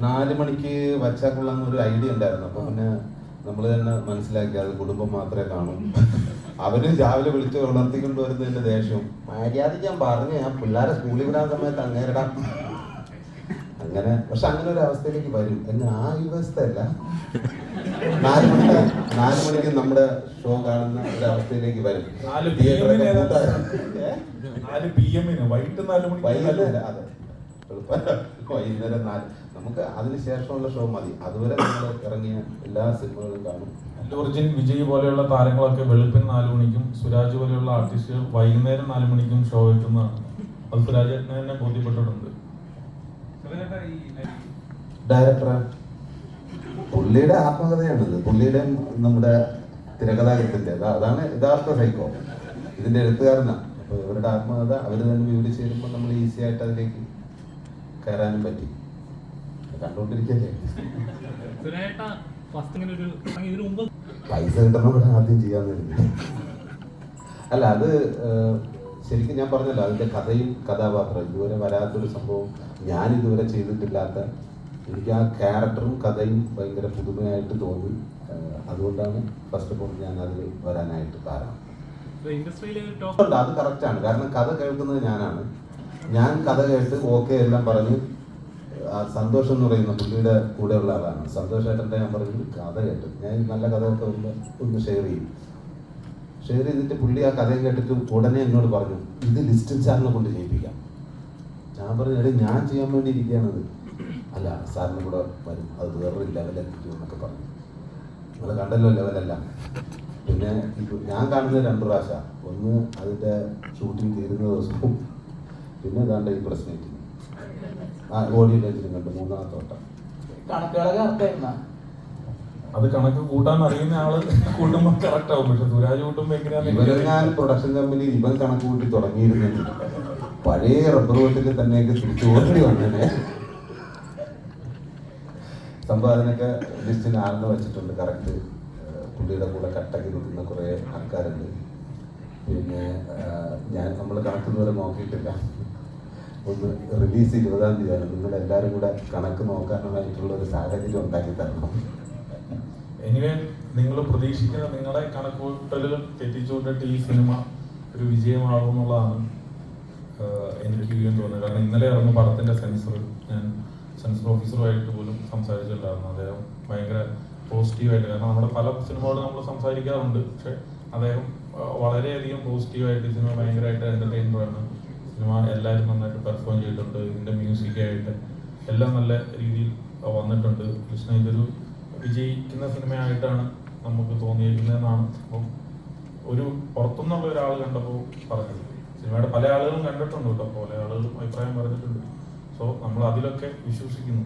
നാല് മണിക്ക് വച്ചാൽ കൊള്ളാന്ന് ഒരു ഐഡിയ ഉണ്ടായിരുന്നു. അപ്പൊ പിന്നെ നമ്മൾ തന്നെ മനസ്സിലാക്കി അത് കുടുംബം മാത്രമേ കാണൂ. അവർ രാവിലെ വിളിച്ച് ഉണർത്തിക്കൊണ്ട് വരുന്നതിന്റെ ദേഷ്യം. മര്യാദയ്ക്ക് ഞാൻ പറഞ്ഞു ഞാൻ പിള്ളേരെ സ്കൂളിൽ വിടാൻ സമയത്ത് അങ്ങേരടാ അങ്ങനെ പക്ഷെ അങ്ങനെ ഒരു അവസ്ഥയിലേക്ക് വരും. എന്നെ ആ വ്യവസ്ഥയല്ല നാല് മണിക്ക് നാല് മണിക്ക് നമ്മുടെ ഷോ കാണുന്ന ഒരു അവസ്ഥയിലേക്ക് വരും? നാല് വൈകിട്ട് നാല് മണിക്ക് വൈകുന്നേരം അതെ. വൈകുന്നേരം നാല്. നമുക്ക് അതിന് ശേഷമുള്ള ഷോ മതി. അതുവരെ നമ്മൾ ഇറങ്ങിയ എല്ലാ സിനിമകളും കാണും. ജോർജിൻ വിജയ് പോലെയുള്ള താരങ്ങളൊക്കെ വെളുപ്പിന് നാല് മണിക്കും സുരാജ് പോലെയുള്ള ആർട്ടിസ്റ്റുകൾ വൈകുന്നേരം നാല് മണിക്കും ഷോ വെക്കുന്നതാണ്. അത് സുരാജ് തന്നെ ബോധ്യപ്പെട്ടിട്ടുണ്ട്. ഡയറക്ടർ? പുള്ളിയുടെ ആത്മകഥയാണിത്. പുള്ളിയുടെ നമ്മുടെ തിരകഥാകൃത്തിന്റെ അതാണ് യഥാർത്ഥ സൈക്കോ ഇതിന്റെ എഴുത്തുകാരനാണ് അപ്പൊ ഇവരുടെ ആത്മകഥ അവർ തന്നെ വിവരിച്ച് തരുമ്പോൾ നമ്മൾ ഈസി ആയിട്ട് അതിലേക്ക് കയറാനും പറ്റി. മുമ്പ് പൈസ കിട്ടണവിടെ ആദ്യം ചെയ്യാന്ന് അല്ല അത് ശരിക്കും ഞാൻ പറഞ്ഞല്ലോ അതിന്റെ കഥയും കഥാപാത്രം ഇതുവരെ വരാത്തൊരു സംഭവം ഞാൻ ഇതുവരെ ചെയ്തിട്ടില്ലാത്ത എനിക്ക് ആ ക്യാരക്ടറും കഥയും ഭയങ്കര പുതുമയായിട്ട് തോന്നി. അതുകൊണ്ടാണ് ഫസ്റ്റ് ഓഫ് ഓൾ ഞാൻ അതിൽ വരാനായിട്ട് കാരണം. അത് കറക്റ്റ് ആണ് ഉണ്ട് അത് കറക്റ്റാണ് കാരണം കഥ കേൾക്കുന്നത് ഞാനാണ്. ഞാൻ കഥ കേട്ട് ഓക്കെ എല്ലാം പറഞ്ഞ് സന്തോഷം എന്ന് പറയുന്ന പുള്ളിയുടെ കൂടെയുള്ള ആളാണ്. സന്തോഷമായിട്ട് ഏട്ടന്റെ ഞാൻ പറഞ്ഞു കഥ കേട്ടു. ഞാൻ നല്ല കഥയൊക്കെ ഒന്ന് ഒന്ന് ഷെയർ ചെയ്യും. ഷെയർ ചെയ്തിട്ട് പുള്ളി ആ കഥയും കേട്ടിട്ട് ഉടനെ എന്നോട് പറഞ്ഞു ഇത് ലിസ്റ്റിൽ സാറിനെ കൊണ്ട് ചെയ്യിപ്പിക്കാം. ഞാൻ പറഞ്ഞു എടേ ഞാൻ ചെയ്യാൻ വേണ്ടി ഇരിക്കുകയാണത് അല്ല സാറിന് കൂടെ വരും. അത് വേറൊരു ലെവലെത്തിക്കും എന്നൊക്കെ പറഞ്ഞു. നിങ്ങൾ കണ്ടല്ലോ ലെവലല്ല പിന്നെ ഞാൻ കാണുന്നത് രണ്ട് പ്രാവശ്യം. ഒന്ന് അതിന്റെ ഷൂട്ടിംഗ് തീരുന്ന ദിവസവും പിന്നെ ഏതാണ്ട് ഈ പ്രശ്നം ആ ഓഡിയോ ലേഞ്ചിലും കണ്ടു മൂന്നാമത്തെ വട്ടം കണക്കുകളൊക്കെ അർത്ഥമായിരുന്ന അത് കണക്ക് കൂട്ടാൻ അറിയുന്ന ആൾ കൂട്ടുമ്പോ കറക്റ്റ് ആവും. പക്ഷെ സുരാജ് കൂട്ടുമ്പോ ഞാൻ പ്രൊഡക്ഷൻ കമ്പനി ഇവൻ കണക്ക് കൂട്ടി തുടങ്ങിയിരുന്നെങ്കിൽ പഴയ റബ്ബർ വെട്ടിൽ തന്നെയൊക്കെ തിരിച്ചു ഓടി വന്നേ സംഭവം അതിനൊക്കെ ലിസ്റ്റിന് ആളിനെ വെച്ചിട്ടുണ്ട്. കറക്റ്റ് പുള്ളിയുടെ കൂടെ കട്ടക്ക് നിൽക്കുന്ന കുറേ ആൾക്കാരുണ്ട്. പിന്നെ ഞാൻ നമ്മൾ കണക്ക് വരെ നോക്കിയിട്ടില്ല. ഒന്ന് റിലീസ് ഇരുപതാം തീയതിയാണ്. നിങ്ങൾ എല്ലാവരും കൂടെ കണക്ക് നോക്കാനായിട്ടുള്ള ഒരു സാഹചര്യം ഉണ്ടാക്കി തരണം. എനിവേ നിങ്ങൾ പ്രതീക്ഷിക്കുന്ന നിങ്ങളെ കണക്കൂട്ടലുകൾ തെറ്റിച്ചുകൊണ്ടിട്ട് ഈ സിനിമ ഒരു വിജയമാകും എന്നുള്ളതാണ് ആഹ് എനിക്ക് തോന്നുന്നത്. കാരണം ഇന്നലെ ഇറങ്ങുന്ന പടത്തിന്റെ സെൻസർ ഞാൻ സെൻസർ ഓഫീസറുമായിട്ട് പോലും സംസാരിച്ചിട്ടുണ്ടായിരുന്നു. അദ്ദേഹം ഭയങ്കര പോസിറ്റീവായിട്ട് കാരണം നമ്മുടെ പല സിനിമകളും നമ്മൾ സംസാരിക്കാറുണ്ട്. പക്ഷെ അദ്ദേഹം വളരെയധികം പോസിറ്റീവായിട്ട് സിനിമ ഭയങ്കരമായിട്ട് എന്റർടൈനറാണ് സിനിമ എല്ലാവരും നന്നായിട്ട് പെർഫോം ചെയ്തിട്ടുണ്ട്. ഇതിന്റെ മ്യൂസിക്കായിട്ട് എല്ലാം നല്ല രീതിയിൽ വന്നിട്ടുണ്ട്. കൃഷ്ണ ഇതൊരു വിജയിക്കുന്ന സിനിമയായിട്ടാണ് നമുക്ക് തോന്നിയിരിക്കുന്നതെന്നാണ് അപ്പം ഒരു പുറത്തുനിന്നുള്ള ഒരാൾ കണ്ടപ്പോൾ പറഞ്ഞത്. സിനിമയുടെ പല ആളുകളും കണ്ടിട്ടുണ്ട് കേട്ടോ. പല ആളുകളും അഭിപ്രായം പറഞ്ഞിട്ടുണ്ട്. സോ നമ്മൾ അതിലൊക്കെ വിശ്വസിക്കുന്നു